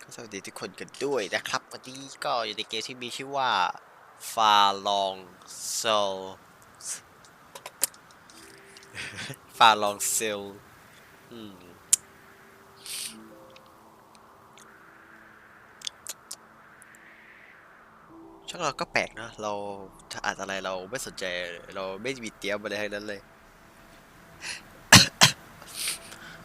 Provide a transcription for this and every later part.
ก็สวัสดีทุกคนกันด้วยนะครับ วันนี้ก็อยู่ในเกมที่มีชื่อว่าฟาลองโซลฟาลองเซลอืม ช่างเราก็แปลกนะ เราถ้าอ่านอะไรเราไม่สนใจ เราไม่มีเตรียมอะไรทั้งนั้นเลย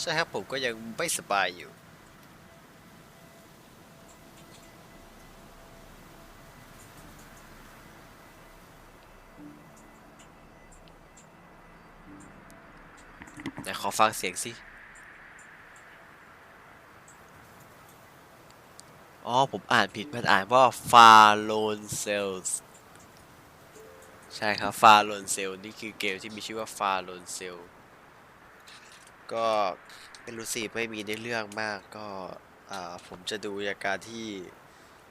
ใช่ครับผมก็ยังไม่สบายอยู่ไหนขอฟังเสียงสิ อ๋อ ผมอ่านผิดมันอ่านว่าฟาโลนเซลส์ใช่ครับฟาโลนเซลนี่คือเกมที่มีชื่อว่าฟาโลนเซลก็ไม่รู้สิไม่มีในเรื่องมากก็อ่าผมจะดูจากการที่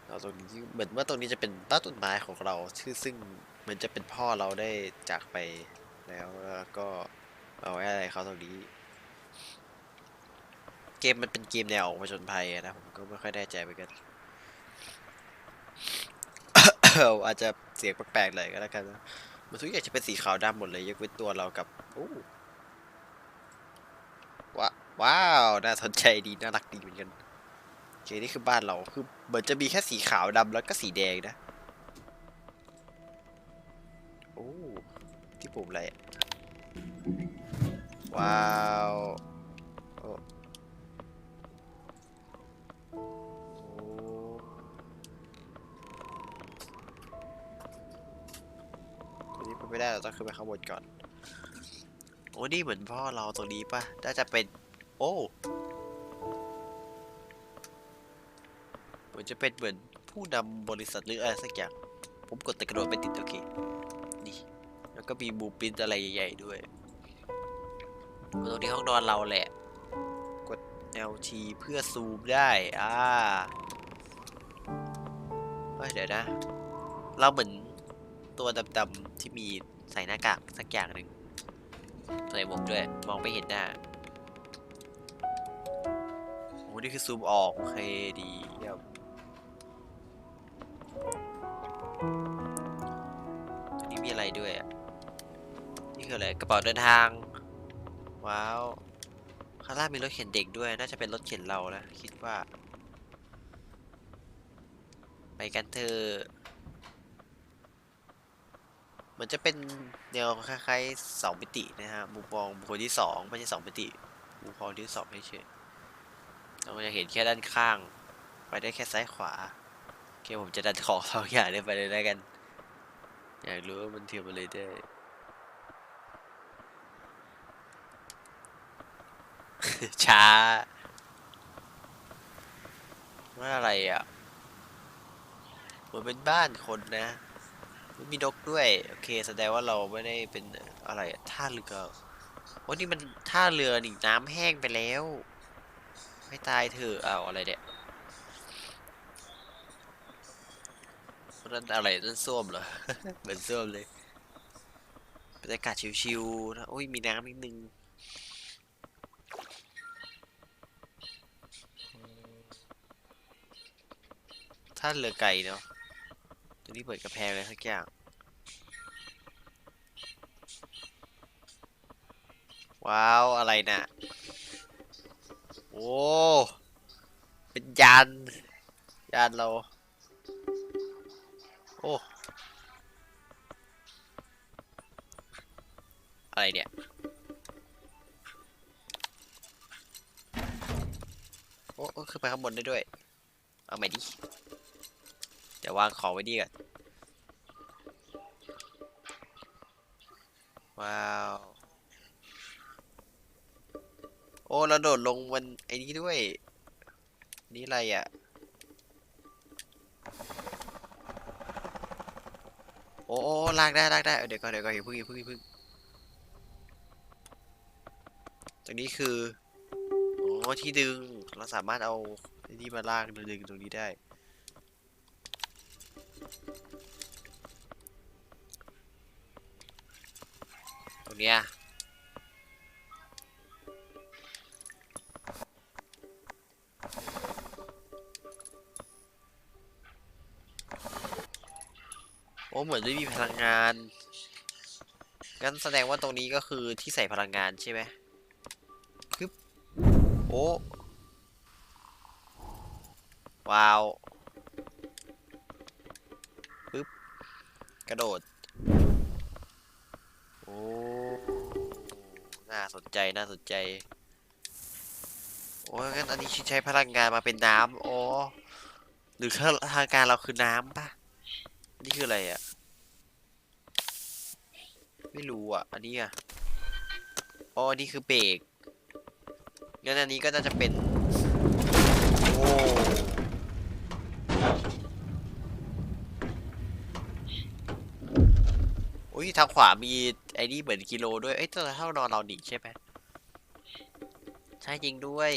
เราตรงนี้เหมือนว่าตรงนี้จะเป็นต้นต้นไม้ของเราชื่อซึ่งเหมือนจะเป็นพ่อเราได้จากไปแล้วแล้วก็เอาไว้อะไรเขาตรงนี้ เกมมันเป็นเกมแนวผจญภัยนะผมก็ไม่ค่อยแน่ใจเหมือนกัน อาจจะเสียงแปลกๆเลยก็แล้วกันนะมันทุกอย่างจะเป็นสีขาวดำหมดเลยยกเว้นตัวเรากับอู้ว้าว้าว น่าสนใจดี น่ารักดีเหมือนกันโอเคนี่คือบ้านเรา คือเหมือนจะมีแค่สีขาวดำแล้วก็สีแดงนะ โอ้ ที่ปุ่มอะไร ว้าว ไม่ได้เราต้องขึ้นไปข้างบนก่อน โอ้นี่เหมือนพ่อเราตรงนี้ปะน่าจะเป็น โอ้เหมือนจะเป็นเหมือนผู้นำบริษัทหรืออะไรสักอย่าง ผมกดต่กระโดดไม่ติดโอเค นี่ แล้วก็มีบูปินอะไรใหญ่ๆด้วยตรงนี้ห้องนอนเราแหละ กด LT เพื่อซูมได้ อ่าเฮ้ยเดี๋ยวนะ เราเหมือน ตัวดำๆที่มีใส่หน้ากากสักอย่างหนึ่งใส่หมวกด้วย มองไม่เห็นหน้า โอ้นี่คือซูมออกโอเคดีเยี่ยมอันนี้มีอะไรด้วยอะ นี่คืออะไร กระเป๋าเดินทาง ว้าวข้างล่างมีรถเข็นเด็กด้วย น่าจะเป็นรถเข็นเรานะ คิดว่า ไปกันเถอะ มันจะเป็นแนวคล้ายๆสองมิตินะฮะมุมมองบุคคลที่สองไม่ใช่สองมิติมุมมองที่สองไม่ใช่เราจะเห็นแค่ด้านข้าง ไปได้แค่ซ้ายขวาโอเคผมจะดันของสองอย่างนี้ไปเลยแล้วกัน อยากรู้ว่ามันเทียมอะไรได้ช้าว่าอะไรอะเหมือนเป็นบ้านคนนะ ม่มีนกด้วย โอเค แสดงว่าเราไม่ได้เป็นอะไรท่าเรือโอ้นี่มันท่าเรือนี่น้ำแห้งไปแล้ว ไม่ตายเถอะเอาวอะไรเนี่ยนั่นอะไรนั่นส้วมเหรอ เหมือนส้วมเลยบรรยากาศชิวๆนะโอ้ยมีน้ำนิดนึงถ้าเรือไก่เนาะ ตัวนี้เปิดกระแพงเลยสักอย่าง ว้าว อะไรน่ะ โอ้ เป็นยาน ยานเรา โอ้ อะไรเนี่ยโอ้โอ้ขึ้นไปข้างบนได้ด้วย เอาใหม่ดิ เดี๋ยววางของไว้ดีก่อนว้าว โอ้เราโดดลงบนไอ้นี้ด้วย นี่อะไรอะ โอ้โอ้ลากได้ลากได้ เดี๋ยวก่อนเดี๋ยวก่อนอย่าเพึ่งอย่าเพึ่งอย่าเพึ่งตรงนี้คือ โอ้ที่ดึง เราสามารถเอาไอ้นี่มาลากดึงตรงนี้ได้ ตรงเนี้ยโอ้เหมือนไม่มีพลังงาน งั้นแสดงว่าตรงนี้ก็คือที่ใส่พลังงานใช่ไหมคึบโอ้ ว้าว ปึ๊บ กระโดด โอ้ น่าสนใจ น่าสนใจ โอ้ยงั้นอันนี้ใช้พลังงานมาเป็นน้ำอ๋อหรือทางการเราคือน้ำปะนี่คืออะไรอะ ไม่รู้อะ อันนี้อะอ๋อนนี้คือเบรกงั้นอันนี้ก็น่าจะเป็น โอ้ อุ้ยทางขวามีไอ้นี่เหมือนกิโลด้วย เอ้ยตัวเท่านอนเราดิใช่ไหมใช่จริงด้วย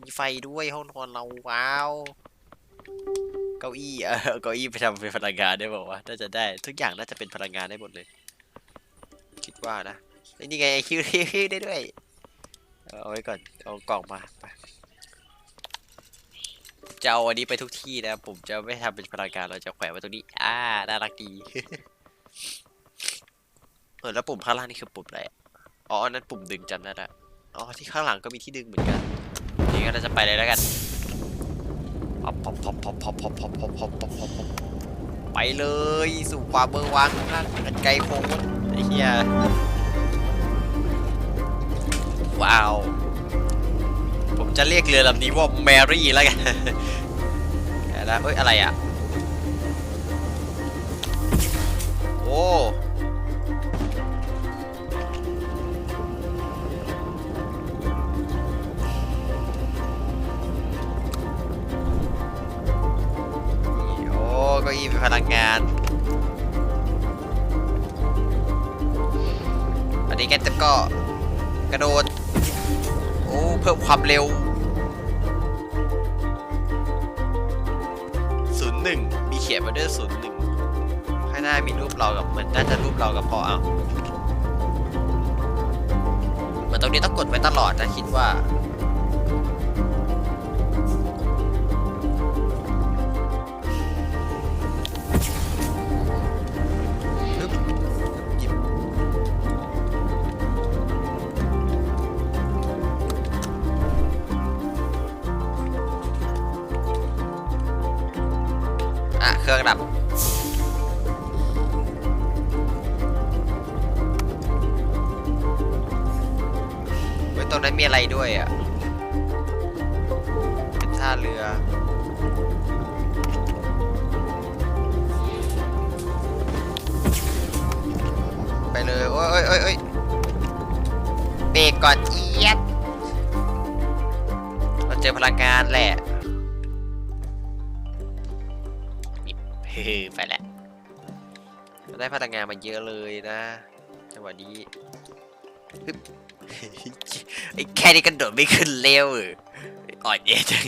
มีไฟด้วยห้องนอนเราว้าว เก้าอี้เออเก้าอี้ไปทำเป็นพลังงานได้บอกว่าน่าจะได้ทุกอย่างน่าจะเป็นพลังงานได้หมดเลย คิดว่านะเอ้นี่ไงคิวคิวได้ด้วย เอาไว้ก่อนเอากล่องมาไป จะเอาอันนี้ไปทุกที่นะ ผมจะไม่ทำเป็นพลังงานเราจะแขวนไว้ตรงนี้ อ่า น่ารักดี เออแล้วปุ่มข้างล่างนี่คือปุ่มอะไรอะอ๋ออันนั้นปุ่มดึงจำได้ละอ๋อ ที่ข้างหลังก็มีที่ดึงเหมือนกันนี่งั้เราจะไปเลยแล้วกันพอปพอปพอปพอปพอปพอปพอปพอปพอปพอปพอปพอไปเลยสู่ความเบอร์วังกันไกลโค้งไอ้เหี้ยว้าว จะเรียกเรือลำนี้ว่าแมรี่แล้วกันแล้วเอ้ยอะไรอะ โอ้โอ้เก็อีเป็นพลังงาน อันนี้แกจะก็กระโดด โอ้ เพิ่มความเร็ว เขียนมาด้วยศูนย์หนึ่งข้างหน้ามีรูปเรากับเหมือนน่าจะรูปเรากับพอเอาเหมือนตรงนี้ต้องกดไว้ตลอดนะคิดว่า เครื่องดับเฮ้ตรงนั้นมีอะไรด้วยอะเป็นท่าเรือไปเลย โอ้ยโอ้ยโอ้ยโอ้ยเบรกก่อนเอียดเราเจอพลังงานแหละ ไปและเราได้พลังงานมาเยอะเลยนะจังหวะนี้ไอ้แค่นี้กระโดดไม่ขึ้นเร็วอ่อนเอจัง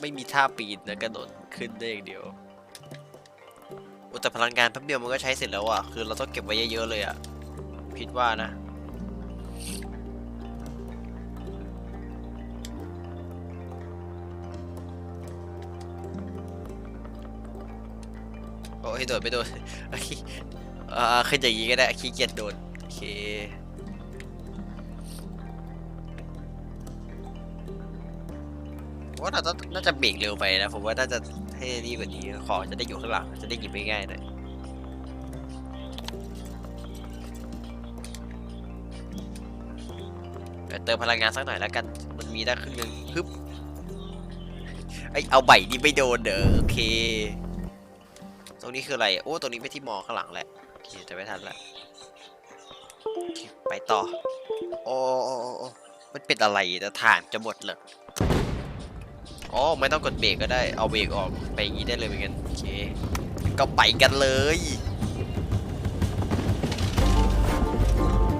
ไม่มีท่าปีนนะกระโดดขึ้นได้อย่างเดียวอ้แต่พลังงานแป๊บเดียวมันก็ใช้เสร็จแล้วอะ คือเราต้องเก็บไว้เยอะๆเลยอะ คิดว่านะ โอ้ยโดดไม่โดนโอเคอ่าขึ้นอย่างนี้ก็ได้ขี้เกียจโดนโอเคว่าเราต้องน่าจะเบรกเร็วไปนะผมว่าน่าจะให้นี่กว่านี้ของจะได้อยู่ข้างหลังจะได้หยิบง่ายๆหน่อยเดี๋ยวเติมพลังงานสักหน่อยแล้วกันมันมีได้ครึ่งหนึงฮึบไอเอาใบนี่ไม่โดนเด้อโอเค รงนี้คืออะไร โอ้ ตรงนี้ไม่ที่มอข้างหลังแหละโอเคจะไม่ทันละโอเคไปต่อ โอ้โอ้โอ้มันเป็นอะไรแต่ถ่านจะหมดเลยอ๋อ ไม่ต้องกดเบรกก็ได้ เอาเบรกออกไปอย่างนี้ได้เลยเหมือนกัน โอเค ก็ไปกันเลย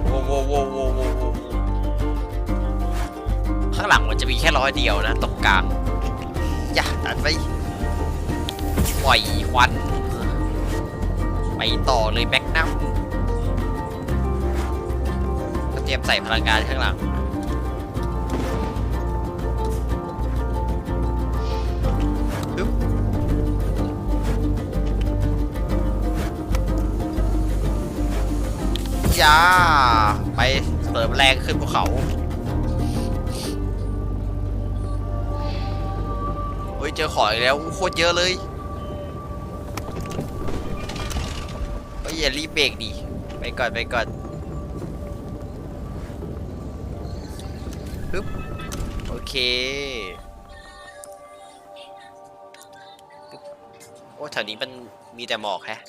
โว้โว้โว้โว้โว้ข้างางหลังมันจะมีแค่ร้อยเดียวนะตรงกลางอย่าตัดไปปล่อยควัน ไปต่อเลยแบ็กนัมก็เตรียมใส่พลังงานข้างหลังฮึบจ้าไปเสริมแรงขึ้นภูเขาเฮ้ยเจอขออีกแล้วโคตรเยอะเลย อย่ารีบเบรกดิ ไปก่อนไปก่อนฮึบโอเคฮึบโอ้แถวนี้มันมีแต่หมอกแฮะ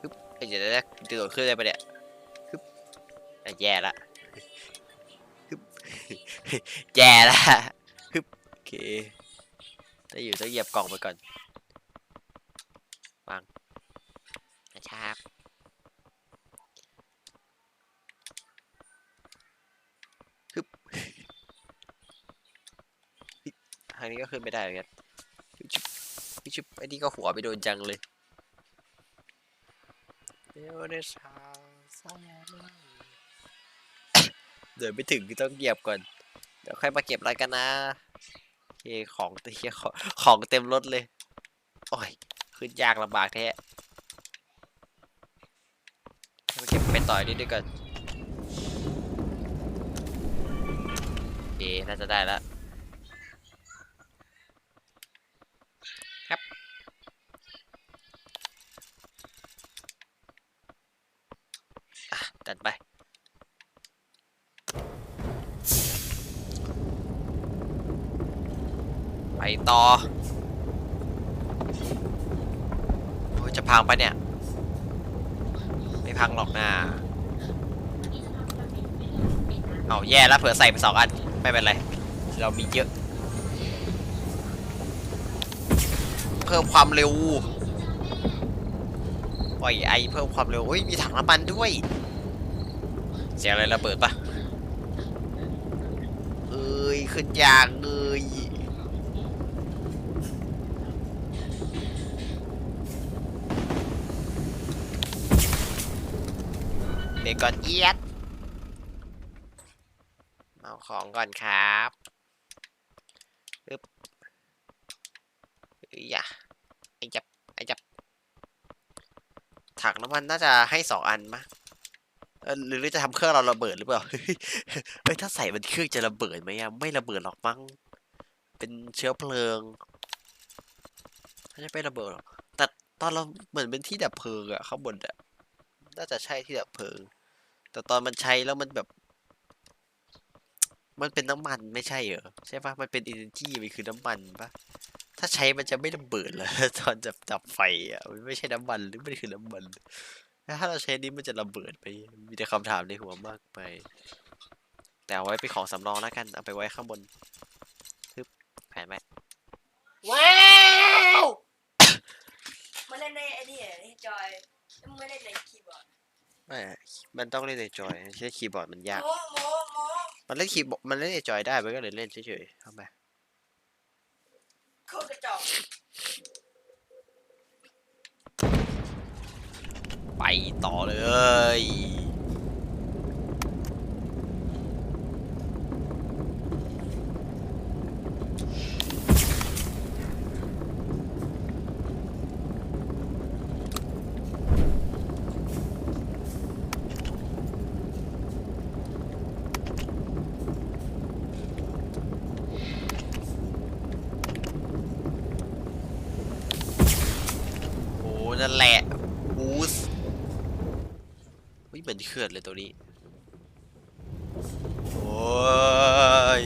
ฮึบเอ้ยเดี๋ยวจะกระโดดขึ้นได้ปะเนี่ยฮึบแย่ละฮึบแย่ละฮึบโอเคถ้อยู่ต้องเหยียบกล่องไปก่อน วางนะ ครับฮึบทางนี้ก็ขึ้นไม่ได้เหมือนกันชุบชุบไอ้นี่ก็หัวไปโดนจังเลยเดี๋ยวในเช้าสายเดินไม่ถึงก็ต้องเหยียบก่อน เดี๋ยวค่อยมาเก็บอะไรกันนะเคของเตียของเต็มรถเลย โอ้ย ขึ้นยากลำบากแท้มาเก็บไป ต่อยนิดด้วยกันโอเคน่าจะได้แล้วครับจัดไปไปต่อโอ้ยจะพังปะเนี่ย พังหรอกนะเอาแย่แล้วเผื่อใส่ไปสองอัน ไม่เป็นไร เรามีเยอะ เพิ่มความเร็วปล่อยไอเพิ่มความเร็วเฮ้ยมีถังน้ำมันด้วย เสียงอะไรระเบิดปะเอ้ยขึ้นยากเอ้ย เดี๋ยวก่อนเอียด เอาของก่อนครับอึ๊บอยะไอจับ ไอจับ ถังน้ำมันน่าจะให้สองอันมะหรือจะทำเครื่องเราระเบิดหรือเปล่า เฮ้ย ถ้าใส่มันเครื่องจะระเบิดไหมอะไม่ระเบิดหรอกมั้ง เป็นเชื้อเพลิงน่าจะไม่ระเบิดหรอก แต่ตอนเราเหมือนเป็นที่ดับเพลิงอะข้างบนอะน่าจะใช่ที่ดับเพลิง แต่ตอนมันใช้แล้วมันแบบ มันเป็นน้ำมันไม่ใช่เหรอใช่ปะมันเป็น energy มันคือน้ำมันปะถ้าใช้มันจะไม่ระเบิดเหรอตอนจับจับไฟอะมันไม่ใช่น้ำมันหรือมันคือน้ำมันแล้วถ้าเราใช้นี้มันจะระเบิดไป มีแต่คำถามในหัวมากไป แต่เอาไว้เป็นของสำรองแล้วกัน เอาไปไว้ข้างบนทึบแผนไว้ว้าวมาเล่นในไอ้นี่เหรอในจอยแล้วมึงไม่เล่นในคีย์บอร์ด ไม่อะมันต้องเล่นในจอยไม่ใช่คีย์บอร์ดมันยากโมโมโมมันเล่นคีย์บอร์ดมันเล่นในจอยได้ มันก็เลยเล่นเฉยๆทำไมโคตรกระจอกไปต่อเลย นั่นแหละบูสวิเหมือนเขื่อนเลยตัวนี้ โอ้ย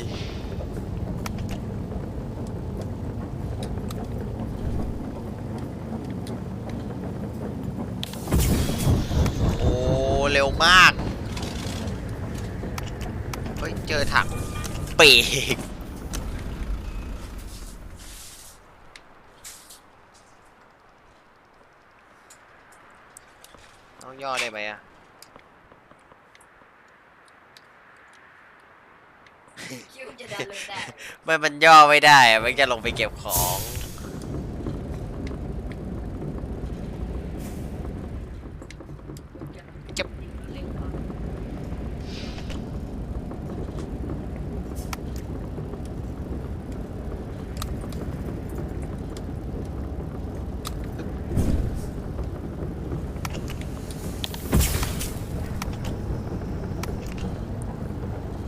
โอ้เร็วมาก เฮ้ย เจอถังเปก ต้องย่อได้ไหมอะคิดว่าจะดันลงได้ ไม่มันย่อไม่ได้อะมันจะลงไปเก็บของ จะเล็งก่อน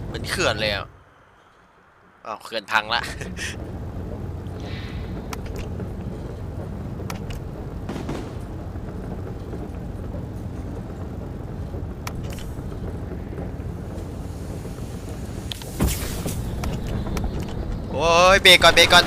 เหมือนเขื่อนเลยอะอ้าวเขื่อนพังละโอ้ยเบรกก่อนเบรกก่อน